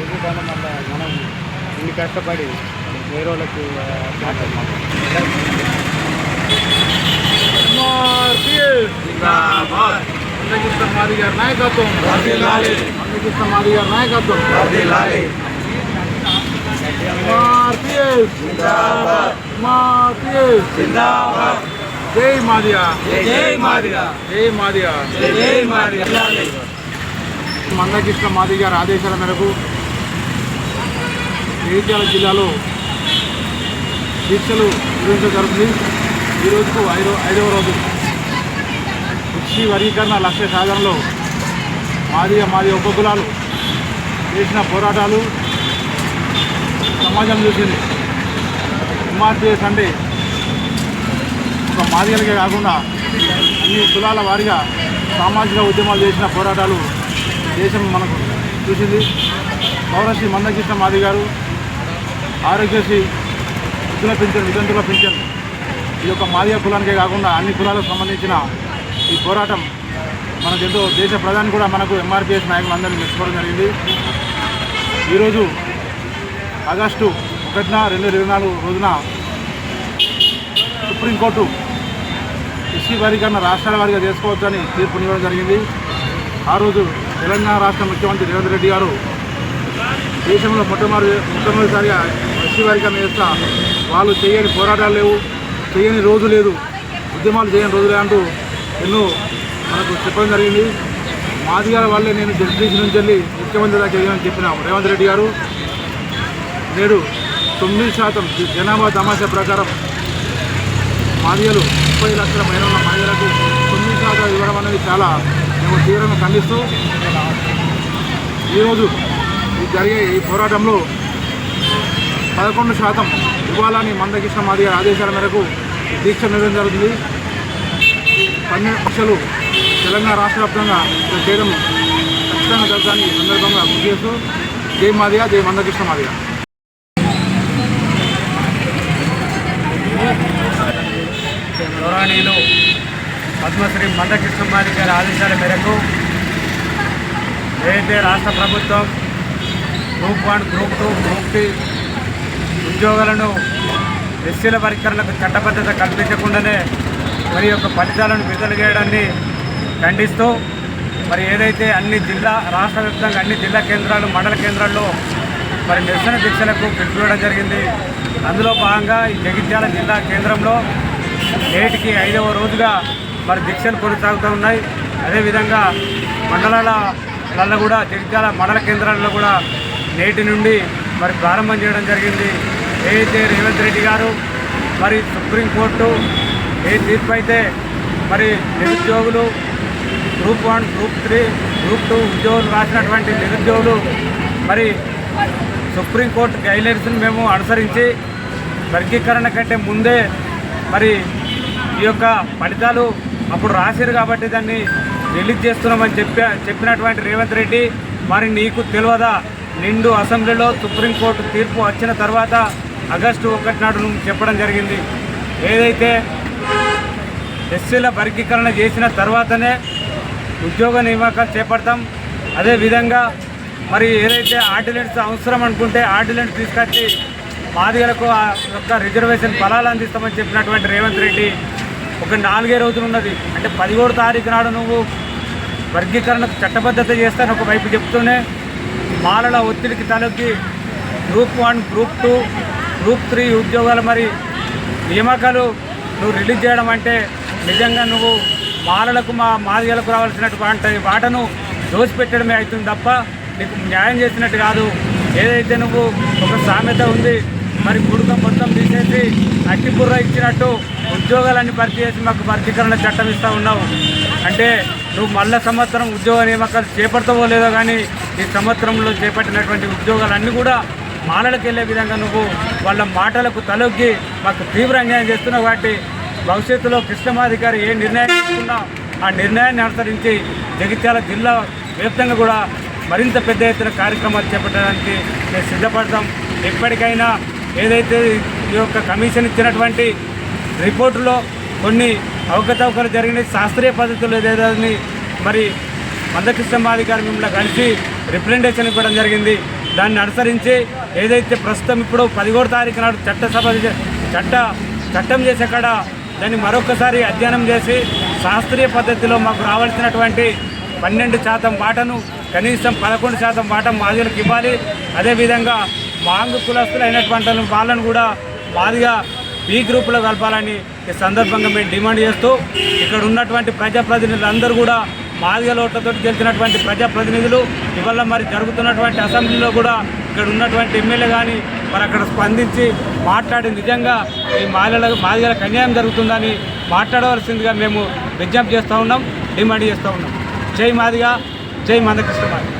ఎందుకంటే మళ్ళీ మనం ఇన్ని కష్టపడి వేరే వాళ్ళకి అందరికీ మాదిగారు జై మాదిగా జై మాదిగా జై మాదిగా జై మాదిగా మందకృష్ణ మాది గారి ఆదేశాల మేరకు జగిత్యాల జిల్లాలో దీక్షలు నిర్వహించడం జరుగుతుంది ఈ రోజుకు ఐదో ఐదవ రోజు. కృషి వర్గీకరణ లక్ష్య సాధనలో మాదిగ మాదిగ ఉపకులాలు చేసిన పోరాటాలు సమాజం చూసింది. ఎంఆర్పిఎస్ అంటే ఒక మాదిగలకే కాకుండా అన్ని కులాల వారిగా సామాజిక ఉద్యమాలు చేసిన పోరాటాలు దేశం మనకు చూసింది. పౌరశ్రీ మందకృష్ణ మాది గారు ఆరోగ్యశ్రీ వృద్ధుల పింఛన్ వితంతుల పింఛన్. ఈ యొక్క మాదిగ కులానికే కాకుండా అన్ని కులాలకు సంబంధించిన ఈ పోరాటం మనకు ఎంతో దేశ ప్రధాని కూడా మనకు ఎంఆర్పిఎస్ నాయకులందరినీ మెచ్చుకోవడం జరిగింది. ఈరోజు ఆగస్టు ఒకటిన రెండు ఇరవై నాలుగు రోజున సుప్రీంకోర్టు ఎస్సీ వర్గీకరణ రాష్ట్రాల వారిగా చేసుకోవచ్చని తీర్పునివ్వడం జరిగింది. ఆ రోజు తెలంగాణ రాష్ట్ర ముఖ్యమంత్రి రేవంత్ రెడ్డి గారు దేశంలో మొట్టమొదటి మొట్టమొదటిసారిగా ఎస్సీ వర్గీకరణ చేస్తా వాళ్ళు చేయని పోరాటాలు లేవు చేయని రోజు లేదు ఉద్యమాలు చేయని రోజులే అంటూ ఎన్నో మనకు చెప్పడం జరిగింది. మాదిగాల వల్లే నేను జడ్పీసీ నుంచి వెళ్ళి ముఖ్యమంత్రి దాకా ఎదిగానని చెప్పిన రేవంత్ రెడ్డి గారు. నేడు తొమ్మిది శాతం జనాభా తమాషా ప్రకారం మాదిగలు ముప్పై లక్షల మహిళల మహిళలకు తొమ్మిది శాతం ఇవ్వడం అనేది చాలా తీవ్రంగా ఖండిస్తూ ఈరోజు ఈ జరిగే ఈ పోరాటంలో పదకొండు శాతం ఇవ్వాలని మందకృష్ణ మాది ఆదేశాల మేరకు దీక్ష నిర్వహించడం జరుగుతుంది. పన్నెండు లక్షలు తెలంగాణ రాష్ట్ర వ్యాప్తంగా ఇక్కడ చేయడం ఖచ్చితంగా జరుగుతాన్ని సందర్భంగా గుర్తు చేస్తూ జై మాదిగా జై మందకృష్ణ మాదిగా గౌరవనీయులు పద్మశ్రీ మందకృష్ణ మాది గారి ఆదేశాల మేరకు ఏదైతే రాష్ట్ర ప్రభుత్వం group one group two group three ఉద్యోగాలను ఎస్సీల పరికరణకు చట్టబద్ధత కల్పించకుండానే మరి యొక్క ఫలితాలను విడుదల చేయడాన్ని ఖండిస్తూ మరి ఏదైతే అన్ని జిల్లా రాష్ట్ర వ్యాప్తంగా అన్ని జిల్లా కేంద్రాలు మండల కేంద్రాల్లో మరి నిరసన దీక్షలకు పిలుపుకోవడం జరిగింది. అందులో భాగంగా ఈ జగిత్యాల జిల్లా కేంద్రంలో నేటికి ఐదవ రోజుగా మరి దీక్షలు కొనసాగుతూ ఉన్నాయి. అదేవిధంగా మండలాలలో కూడా జగిత్యాల మండల కేంద్రాల్లో కూడా నేటి నుండి మరి ప్రారంభం చేయడం జరిగింది. ఏదైతే రేవంత్ రెడ్డి గారు మరి సుప్రీంకోర్టు ఏ తీర్పు అయితే మరి నిరుద్యోగులు group one group three group two ఉద్యోగులు రాసినటువంటి నిరుద్యోగులు మరి సుప్రీంకోర్టు గైడ్లైన్స్ని మేము అనుసరించి వర్గీకరణ కంటే ముందే మరి ఈ యొక్క ఫలితాలు అప్పుడు రాశారు కాబట్టి దాన్ని రిలీజ్ చేస్తున్నామని చెప్పా చెప్పినటువంటి రేవంత్ రెడ్డి మరి నీకు తెలియదా? నిండు అసెంబ్లీలో సుప్రీంకోర్టు తీర్పు వచ్చిన తర్వాత ఆగస్టు ఒకటి నాడు చెప్పడం జరిగింది. ఏదైతే ఎస్సీల వర్గీకరణ చేసిన తర్వాతనే ఉద్యోగ నియామకాలు చేపడతాం. అదేవిధంగా మరి ఏదైతే ఆర్డినెన్స్ అవసరం అనుకుంటే ఆర్డినెన్స్ తీసుకొచ్చి మాదిగలకు ఆ యొక్క రిజర్వేషన్ ఫలాలు అందిస్తామని చెప్పినటువంటి రేవంత్ రెడ్డి ఒక నాలుగే రోజులు ఉన్నది. అంటే పదిహేడు తారీఖు నాడు నువ్వు వర్గీకరణకు చట్టబద్ధత చేస్తాను ఒకవైపు చెప్తూనే మాలల ఒత్తిడికి తలొగ్గి group one group two group three ఉద్యోగాలు మరి నియామకాలు నువ్వు రిలీజ్ చేయడం అంటే నిజంగా నువ్వు మాలలకు మా మాదిగలకు రావాల్సినటువంటి వాటను దోసిపెట్టడమే అవుతుంది తప్ప నీకు న్యాయం చేసినట్టు కాదు. ఏదైతే నువ్వు ఒక సామెత ఉంది మరి గుడుక మొత్తం తీసేసి అట్టి బుర్ర ఇచ్చినట్టు ఉద్యోగాలన్నీ భర్తీ చేసి మాకు భర్తీకరణ చట్టం ఇస్తూ ఉన్నావు అంటే నువ్వు మళ్ళా సంవత్సరం ఉద్యోగ నియామకాలు చేపడతావో లేదో కానీ ఈ సంవత్సరంలో చేపట్టినటువంటి ఉద్యోగాలన్నీ కూడా మాలలకు వెళ్ళే విధంగా నువ్వు వాళ్ళ మాటలకు తలొగ్గి మాకు తీవ్ర అన్యాయం చేస్తున్నావు కాబట్టి భవిష్యత్తులో కృష్ణమాధికారి ఏ నిర్ణయం తీసుకున్నా ఆ నిర్ణయాన్ని అనుసరించి జగిత్యాల జిల్లా వ్యాప్తంగా కూడా మరింత పెద్ద ఎత్తున కార్యక్రమాలు చేపట్టడానికి మేము సిద్ధపడతాం. ఎప్పటికైనా ఏదైతే ఈ యొక్క కమిషన్ ఇచ్చినటువంటి రిపోర్టులో కొన్ని అవకతవకలు జరిగినాయి. శాస్త్రీయ పద్ధతిలో ఏదేదని మరి మందకృష్ణ మిమ్మల్ని కలిసి రిప్రజెంటేషన్ ఇవ్వడం జరిగింది. దాన్ని అనుసరించి ఏదైతే ప్రస్తుతం ఇప్పుడు పదిహేడు తారీఖు నాడు చట్టసభ చట్ట చట్టం చేసే కాడ దాన్ని మరొకసారి అధ్యయనం చేసి శాస్త్రీయ పద్ధతిలో మాకు రావాల్సినటువంటి పన్నెండు శాతం వాటను కనీసం పదకొండు శాతం వాటం మాదిలకు ఇవ్వాలి. అదేవిధంగా మాంగు కులస్తులు అయినటువంటి వాళ్ళను కూడా మాదిగా బి గ్రూపులో కలపాలని ఈ సందర్భంగా మేము డిమాండ్ చేస్తూ ఇక్కడ ఉన్నటువంటి ప్రజాప్రతినిధులు అందరూ కూడా మాదిగ ఓట్లతో గెలిచినటువంటి ప్రజాప్రతినిధులు ఇవాళ మరి జరుగుతున్నటువంటి అసెంబ్లీలో కూడా ఇక్కడ ఉన్నటువంటి ఎమ్మెల్యే కానీ మరి అక్కడ స్పందించి మాట్లాడి నిజంగా ఈ మాదిగల మాదిగలకు అన్యాయం జరుగుతుందని మాట్లాడవలసిందిగా మేము విజ్ఞప్తి చేస్తూ ఉన్నాం డిమాండ్ చేస్తూ ఉన్నాం. జై మాదిగా జై మందకృష్ణ